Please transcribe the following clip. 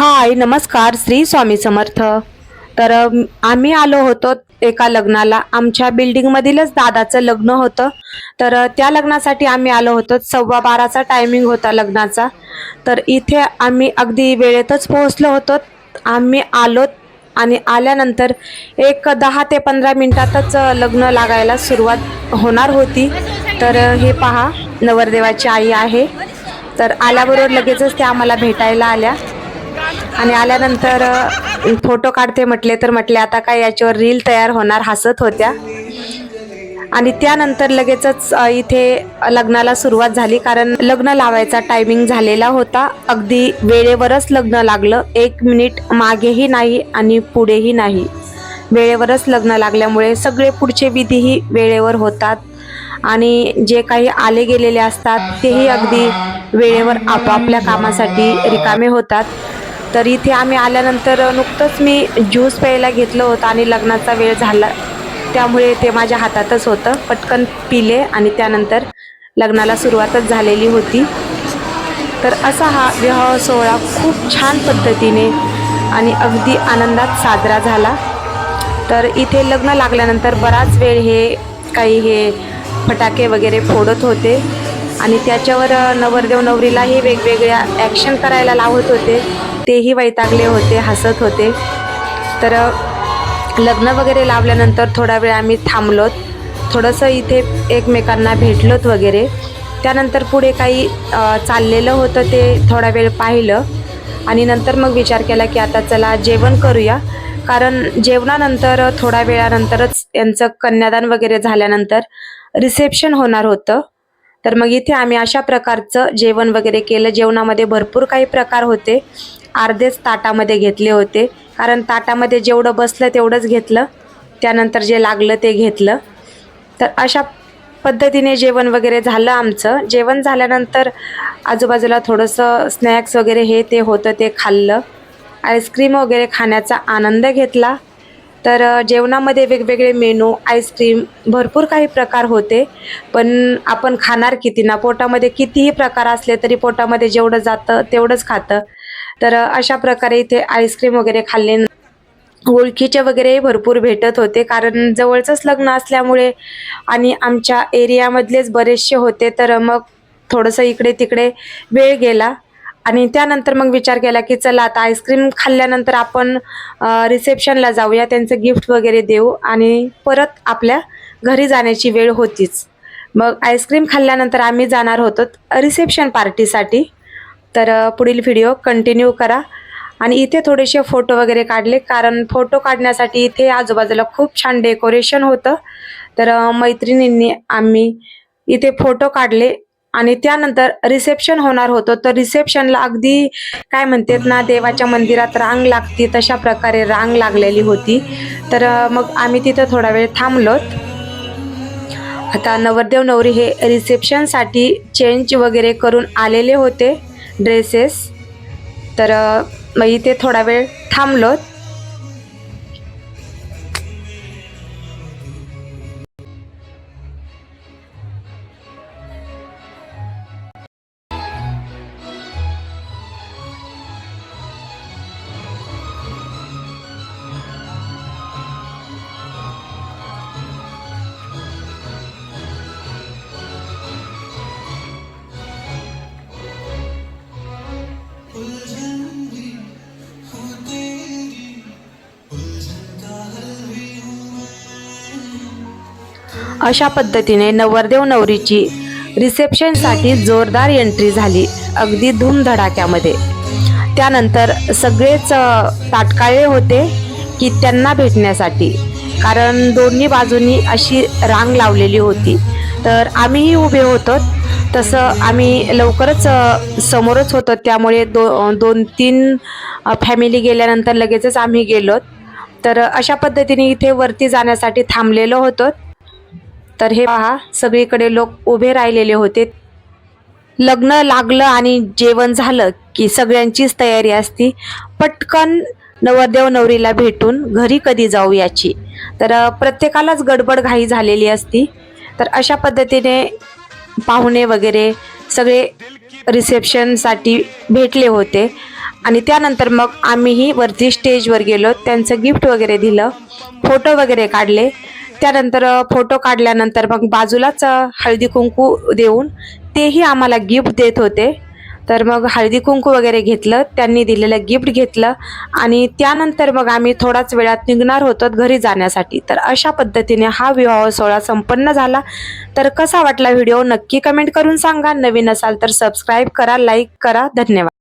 हाय नमस्कार श्री स्वामी समर्थ. तर आम्ही आलो होतो एका लग्नाला. आमच्या बिल्डिंगमधीलच दादाचं लग्न होतं. तर त्या लग्नासाठी आम्ही आलो होतो. सव्वा बाराचा टायमिंग होता लग्नाचा. तर इथे आम्ही अगदी वेळेतच पोहोचलो होतो. आम्ही आलो आणि आल्यानंतर एक दहा ते पंधरा मिनटातच लग्न लागायला सुरुवात होणार होती. तर हे पहा नवरदेवाची आई आहे. तर आल्याबरोबर लगेचच त्या आम्हाला भेटायला आल्या. आणि आल्यानंतर फोटो काढते म्हटले तर म्हटले आता काय याच्यावर रील तयार होणार हसत होत्या. आणि त्यानंतर लगेचच इथे लग्नाला सुरुवात झाली कारण लग्न लावायचा टायमिंग झालेला होता. अगदी वेळेवरच लग्न लागलं. एक मिनिट मागेही नाही आणि पुढेही नाही. वेळेवरच लग्न लागल्यामुळे सगळे पुढचे विधीही वेळेवर होतात. आणि जे काही आले गेलेले असतात तेही अगदी वेळेवर आपापल्या कामासाठी रिकामे होतात. तर इथे आम्ही आल्यानंतर नुकतंच मी ज्यूस प्यायला घेतलं होतं आणि लग्नाचा वेळ झाला. त्यामुळे ते माझ्या हातातच होतं. पटकन पिले आणि त्यानंतर लग्नाला सुरुवातच झालेली होती. तर असा हा विवाह सोहळा खूप छान पद्धतीने आणि अगदी आनंदात साजरा झाला. तर इथे लग्न लागल्यानंतर बराच वेळ हे काही हे फटाके वगैरे फोडत होते आणि त्याच्यावर नवरदेव नवरीलाही वेगवेगळ्या ॲक्शन करायला लावत होते. तेही वैतागले होते हसत होते. तर लग्न वगैरे लावल्यानंतर थोडा वेळ आम्ही थांबलोत. थोडंसं इथे एकमेकांना भेटलोत वगैरे. त्यानंतर पुढे काही चाललेलं होतं ते थोडा वेळ पाहिलं. आणि नंतर मग विचार केला की आता चला जेवण करूया. कारण जेवणानंतर थोड्या वेळानंतरच यांचं कन्यादान वगैरे झाल्यानंतर रिसेप्शन होणार होतं. तर मग इथे आम्ही अशा प्रकारचं जेवण वगैरे केलं. जेवणामध्ये भरपूर काही प्रकार होते. अर्धेच ताटामध्ये घेतले होते. कारण ताटामध्ये जेवढं बसलं तेवढंच घेतलं. त्यानंतर जे लागलं ते घेतलं. तर अशा पद्धतीने जेवण वगैरे झालं आमचं. जेवण झाल्यानंतर आजूबाजूला थोडंसं स्नॅक्स वगैरे हे ते होतं ते खाल्लं. आईस्क्रीम वगैरे खाण्याचा आनंद घेतला. तर जेवणामध्ये वेगवेगळे मेनू आईस्क्रीम भरपूर काही प्रकार होते. पण आपण खाणार किती ना पोटामध्ये कितीही प्रकार असले तरी पोटामध्ये जेवढं जातं तेवढंच खातं. तर अशा प्रकारे इथे आईस्क्रीम वगैरे खाल्ले. ओळखीचे वगैरे भरपूर भेटत होते. कारण जवळचंच लग्न असल्यामुळे आणि आमच्या एरियामधलेच बरेचसे होते. तर मग थोडंसं इकडे तिकडे वेळ गेला. आणि त्यानंतर मग विचार केला की चला आता आईस्क्रीम खाल्ल्यानंतर आपण रिसेप्शनला जाऊया त्यांचं गिफ्ट वगैरे देऊ आणि परत आपल्या घरी जाण्याची वेळ होतीच. मग आईस्क्रीम खाल्ल्यानंतर आम्ही जाणार होतो रिसेप्शन पार्टीसाठी. तर पुढील व्हिडिओ कंटिन्यू करा. आणि इथे थोडेसे फोटो वगैरे काढले कारण फोटो काढण्यासाठी इथे आजूबाजूला खूप छान डेकोरेशन होतं. तर मैत्रिणींनी आम्ही इथे फोटो काढले. आणि त्यानंतर रिसेप्शन होणार होतं. तर रिसेप्शनला अगदी काय म्हणतात ना देवाच्या मंदिरात रांग लागती तशा प्रकारे रांग लागलेली होती. तर मग आम्ही तिथं थोडा वेळ थांबलोत. आता नवरदेव नवरी हे रिसेप्शनसाठी चेंज वगैरे करून आलेले होते ड्रेसेस तर मग इथे थोडा वेळ थांबलोत. अशा पद्धतीने नवरदेव नवरीची रिसेप्शनसाठी जोरदार एंट्री झाली अगदी धूमधडाक्यामध्ये. त्यानंतर सगळेच ताटकाळे होते की त्यांना भेटण्यासाठी. कारण दोन्ही बाजूनी अशी रांग लावलेली होती. तर आम्हीही उभे होतो. तसं आम्ही लवकरच समोरच होतो. त्यामुळे दो दोन तीन फॅमिली गेल्यानंतर लगेचच आम्ही गेलो तर अशा पद्धतीने इथे वरती जाण्यासाठी थांबलेलो होतो. तर हे पहा सगळीकडे लोक उभे राहिलेले होते. लग्न लागलं आणि जेवण झालं की सगळ्यांचीच तयारी असती. पटकन नवरदेव नवरीला भेटून घरी कधी जाऊ याची. तर प्रत्येकालाच गडबड घाई झालेली असती. तर अशा पद्धतीने पाहुणे वगैरे सगळे रिसेप्शनसाठी भेटले होते. आणि त्यानंतर मग आम्हीही वरती स्टेजवर गेलो. त्यांचं गिफ्ट वगैरे दिलं. फोटो वगैरे काढले. त्यानंतर फोटो काढल्यानंतर मग बाजूलाच हळदी कुंकू देऊन तेही आम्हाला गिफ्ट देत होते. तर मग हळदी कुंकू वगैरे घेतलं त्यांनी दिलेलं गिफ्ट घेतलं आणि त्यानंतर मग आम्ही थोडाच वेळात निघणार होतो घरी जाण्यासाठी. तर अशा पद्धतीने हा विवाह सोहळा संपन्न झाला. तर कसा वाटला व्हिडिओ नक्की कमेंट करून सांगा. नवीन असाल तर सबस्क्राईब करा लाईक करा. धन्यवाद.